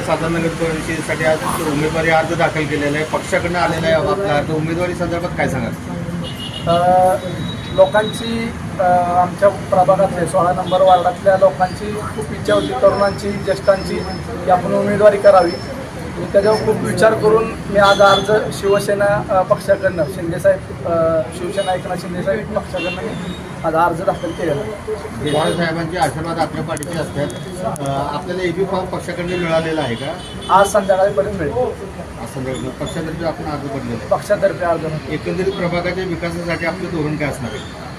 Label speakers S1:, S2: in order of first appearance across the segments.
S1: साधारण नगर आज उमेदवारी अर्ज दाखल केलेला आहे. पक्षाकडनं आलेला आहे आपला अर्ज. उमेदवारी संदर्भात काय सांगाल?
S2: लोकांची आमच्या प्रभागातले सोळा नंबर वार्डातल्या लोकांची खूप इच्छा होती. तरुणांची ज्येष्ठांची की आपण उमेदवारी करावी. त्याच्यावर खूप विचार करून मी आज अर्ज शिवसेना पक्षाकडनं शिंदेसाहेब शिवसेना एकनाथ शिंदेसाहेब पक्षाकडनं मी आज अर्ज दाखल केलेला आहे.
S1: देशपांडे साहेबांचे आशीर्वाद आपल्या पाठीचे असतात. आपल्याला एबी फॉर्म पक्षाकडनं मिळालेला आहे का?
S2: आज संध्याकाळपर्यंत मिळेल.
S1: असं संदर्भ पक्षातर्फे आपण अर्ज पडलेला
S2: पक्षातर्फे अर्ज
S1: एकंदरीत प्रभागाच्या विकासासाठी आपलं धोरण काय असणार आहे?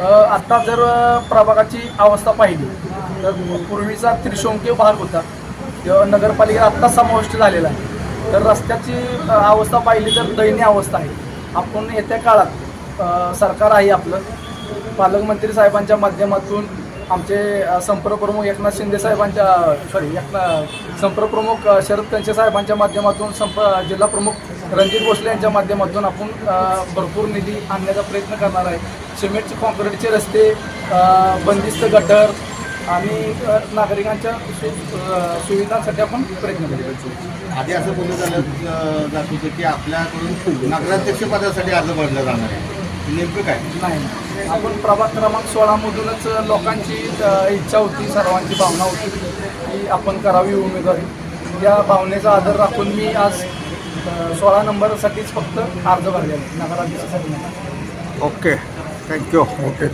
S2: अ, आता जर प्रभागाची अवस्था पाहिली तर पूर्वीचा त्रिशंकी भाग होता. किंवा नगरपालिकेत आत्ता समाविष्ट झालेला आहे. तर रस्त्याची अवस्था पाहिली तर दयनीय अवस्था आहे. आपण येत्या काळात सरकार आहे आपलं. पालकमंत्री साहेबांच्या माध्यमातून आमचे अ, संपर्कप्रमुख एकनाथ शिंदे साहेबांच्या सॉरी एकनाथ संपर्कप्रमुख शरद कंचे साहेबांच्या माध्यमातून संप जिल्हा प्रमुख रणजित भोसले यांच्या माध्यमातून आपण भरपूर निधी आणण्याचा प्रयत्न करणार आहे. सिमेंटचे कॉन्क्रीटचे रस्ते बंदिस्त गटर आणि नागरिकांच्या सुविधांसाठी आपण प्रयत्न करू
S1: आधी असं बोललं झालं जात होतं की आपल्याकडून नगराध्यक्ष पदासाठी अर्ज भरला जाणार आहे. नेमकं काय?
S2: नाही. आपण प्रभाग क्रमांक सोळामधूनच लोकांची इच्छा होती सर्वांची भावना होती की आपण करावी उमेदवारी. या भावनेचा आदर राखून मी आज सोळा नंबरसाठीच फक्त अर्ज भरलेला आहे नगराध्यक्षासाठी
S3: ओके. Thank you okay.